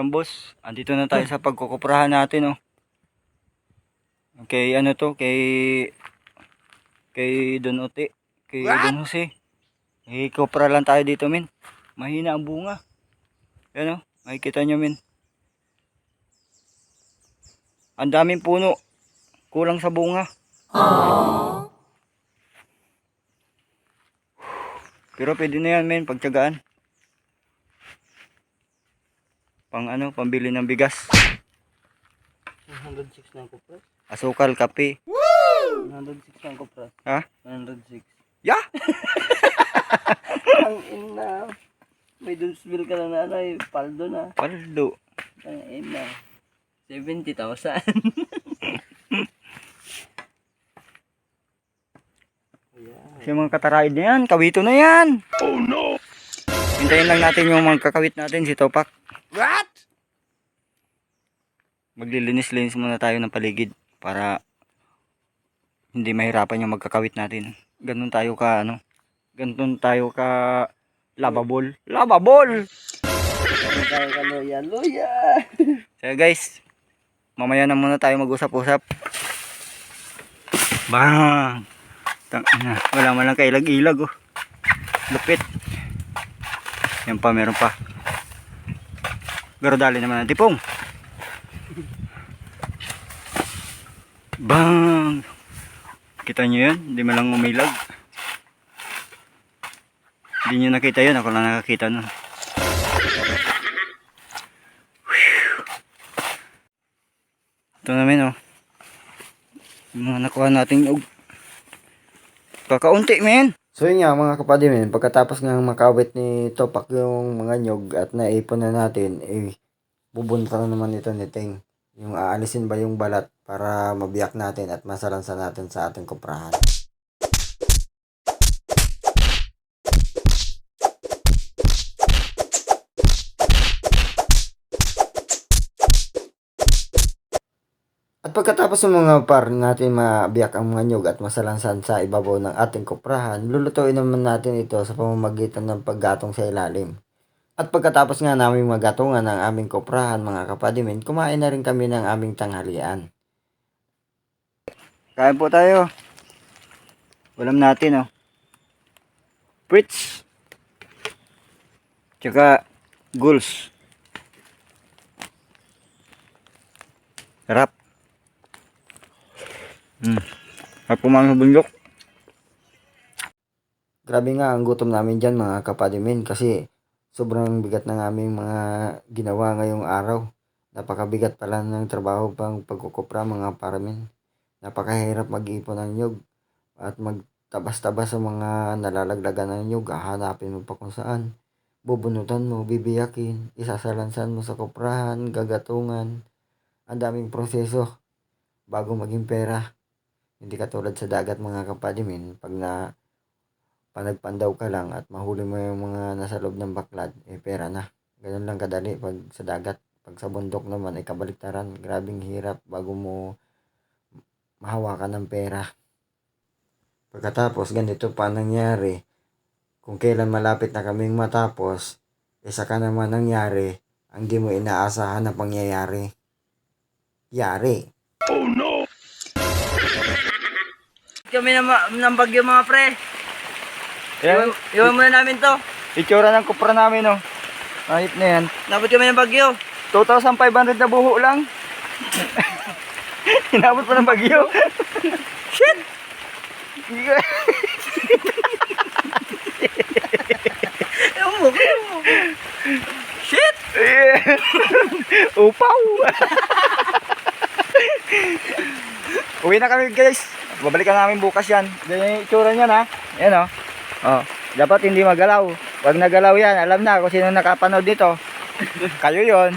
Yan boss, andito na tayo sa pagkukuprahan natin oh. Kay ano to, kay kay Don Ote, kay Don Jose. Eh, kupra lang tayo dito min. Mahina ang bunga. Yan oh, makikita nyo min. Ang daming puno. Kulang sa bunga. Pero pwede na yan men, pagtyagaan. Pang ano, pambili ng bigas. 106 na ang kupras. Asukal, kape. 106 na ang kupras. Ha? 106. Ya! Ang ina. May dulsbil ka na nanay. Paldo na. Paldo. Ang ina. 70,000. Ayan. Kasi mga kataraid na yan, kawito na yan. Oh no! Hintayin lang natin yung magkakawit natin, si Topak. What? Maglilinis-linis muna tayo ng paligid para hindi mahirapan yung magkakawit natin. Ganun tayo ka, ano, ganun tayo ka lababol. Lababol! Ano tayo ka loya? Loya! So guys, mamaya na muna tayo mag-usap-usap. Bang! Tang ina, wala man lang kailag-ilag oh. Lupit. Yan pa, meron pa. Pero dali naman ang tipong. Bang! Kita nyo yun? Hindi man lang umilag. Hindi nyo nakita yun. Ako lang nakakita nun. Ito namin oh. Yung mga nakuha nating nyug. Kakaunti men. So yun nga mga kapatid men, pagkatapos nga makawit ni Topak yung mga nyog at naipon na natin, eh, bubunta na naman ito ni Ting. Yung aalisin ba yung balat para mabiyak natin at masalansa natin sa ating kuprahan. At pagkatapos ng mga par natin mabiyak ang mga nyog at masalansan sa ibabaw ng ating kuprahan, lulutuin naman natin ito sa pamamagitan ng paggatong sa ilalim. At pagkatapos nga namin magatungan ng aming kuprahan mga kapadimin, kumain na rin kami ng aming tanghalian. Kain po tayo. Ulam natin oh. Fritz. Tsaka gulls. Sarap. Hmm. Kumain sa bundok. Grabe nga ang gutom namin dyan mga kapadimin kasi sobrang bigat ng aming mga ginawa ngayong araw. Napakabigat pala ng trabaho pang pagkukupra mga paramin. Napakahirap mag-ipon ng nyug at magtabas-tabas sa mga nalalaglagan ng nyug. Hahanapin mo pa kung saan. Bubunutan mo, bibiyakin, isasalansan mo sa kuprahan, gagatungan. Ang daming proseso bago maging pera. Hindi katulad sa dagat mga kapadimin. Pag na panagpandaw ka lang at mahuli mo yung mga nasa loob ng baklad, eh pera na. Ganun lang kadali pag sa dagat. Pag sa bundok naman ay kabaliktaran. Grabing hirap bago mo mahawakan ng pera. Pagkatapos, ganito pa nangyari. Kung kailan malapit na kaming matapos, isa ka naman nangyari ang di mo inaasahan na pangyayari. Yari. Kami ma- ng bagyo mga pre. Yan. Iwan, iwan muna namin to. Itsura ng kupra namin oh. Ayip na yan. Nabot kami ng bagyo. 2,500 na buho lang. Inabot pa ng bagyo. Shit! Ewan mo, ewan mo. Shit! Upaw! Uwi na kami guys. Babalikan namin bukas yan. Ganyan yung itsura niyan ha. Yan o. Oh. Dapat hindi magalaw. Pag nagalaw yan, alam na kung sino nakapanood dito. Kayo yon.